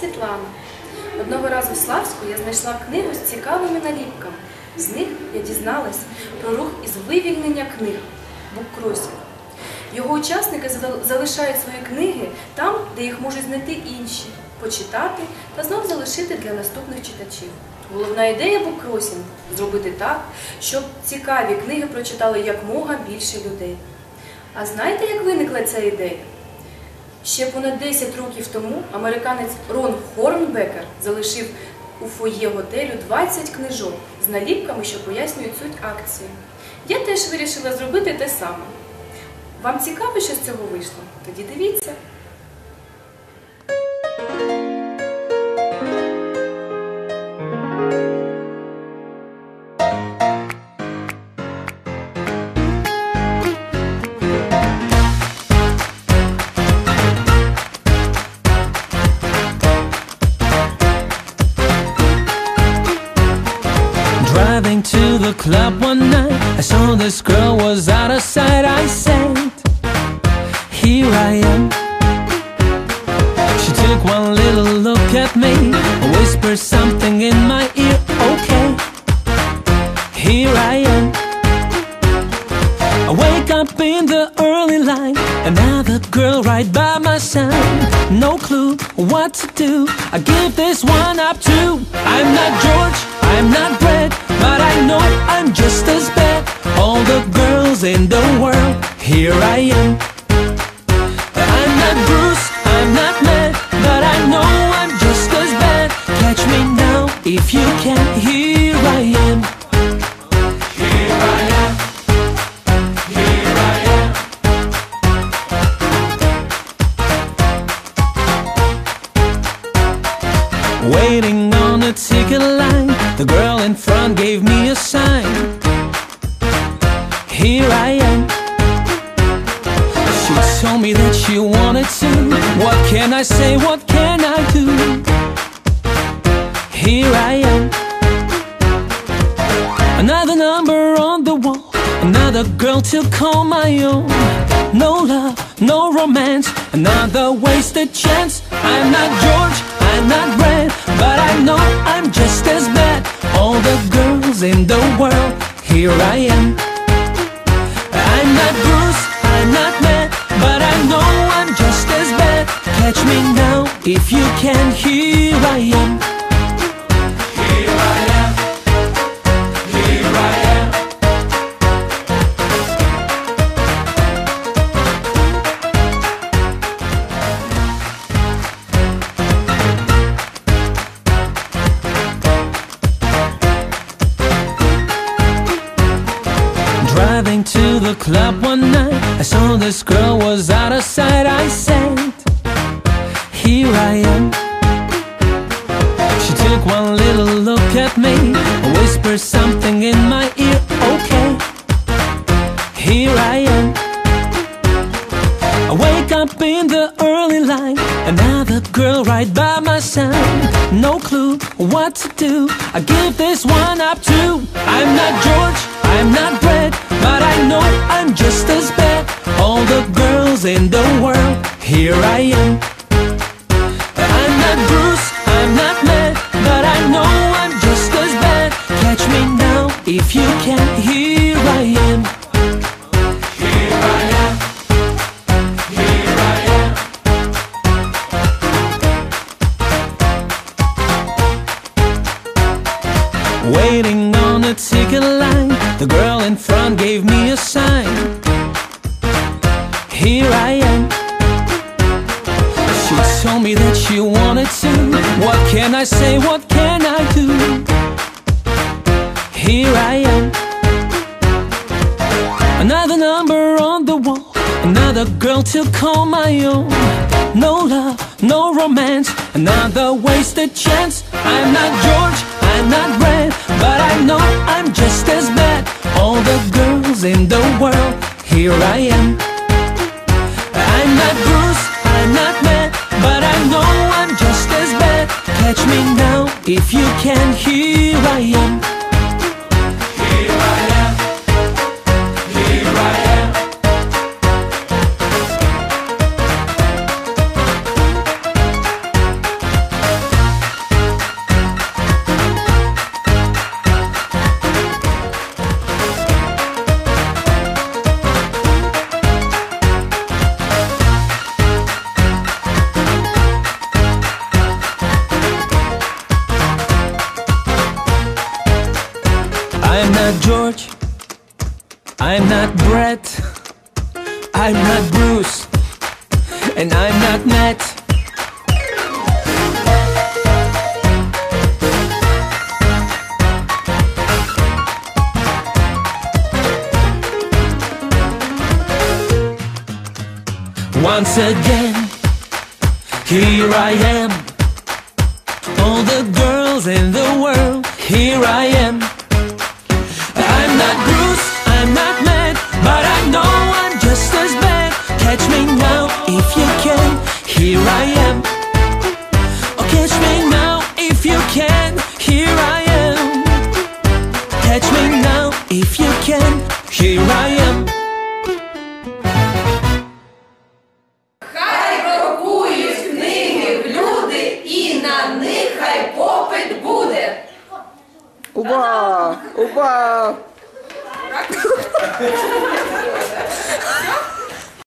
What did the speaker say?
Світлана. Одного разу в Славську я знайшла книгу з цікавими наліпками. З них я дізналась про рух із вивільнення книг буккросів. Його учасники залишають свої книги там, де їх можуть знайти інші, почитати та знов залишити для наступних читачів. Головна ідея буккросінгу – зробити так, щоб цікаві книги прочитали якмога більше людей. А знаєте, як виникла ця ідея? Ще понад 10 років тому американець Рон Хорнбекер залишив у фоє готелю 20 книжок з наліпками, що пояснюють суть акції. Я теж вирішила зробити те саме. Вам цікаво, що з цього вийшло? Тоді дивіться. Driving to the club one night, I saw this girl was out of sight. I said, Here I am. She took one little look at me, whispered something in my ear. Okay, here I am. I wake up in the early light, another girl right by my side. No clue what to do. I give this one up too. I'm not George, I'm not Brad, but I know I'm just as bad. All the girls in the world, here I am. Gave me a sign. Here I am. She told me that she wanted to. What can I say? What can I do? Here I am. Another number on the wall, another girl to call my own. No love, no romance, another wasted chance. I'm not girls in the world, here I am. I'm not Bruce, I'm not mad, but I know I'm just as bad. Catch me now if you can. Here I am. Driving to the club one night, I saw this girl was out of sight. I said, Here I am. She took one little look at me, whispered something in my ear. Okay, here I am. I wake up in the early light, another girl right by my side. No clue what to do. I give this one up too. I'm not George, I'm not Brad, but I know I'm just as bad. All the girls in the world, here I am. The girl in front gave me a sign. Here I am. She told me that she wanted to. What can I say? What can I do? Here I am. Another number on the wall, another girl to call my own. No love, no romance, another wasted chance. I'm not George, I'm not Brad, in the world, here I am. I'm not Bruce, I'm not mad, but I know I'm just as bad. Catch me now if you can. Here I am. I'm not Brett. I'm not Bruce. And I'm not Matt. Once again, here I am. All the girls in the world, here I 오빠, 오빠.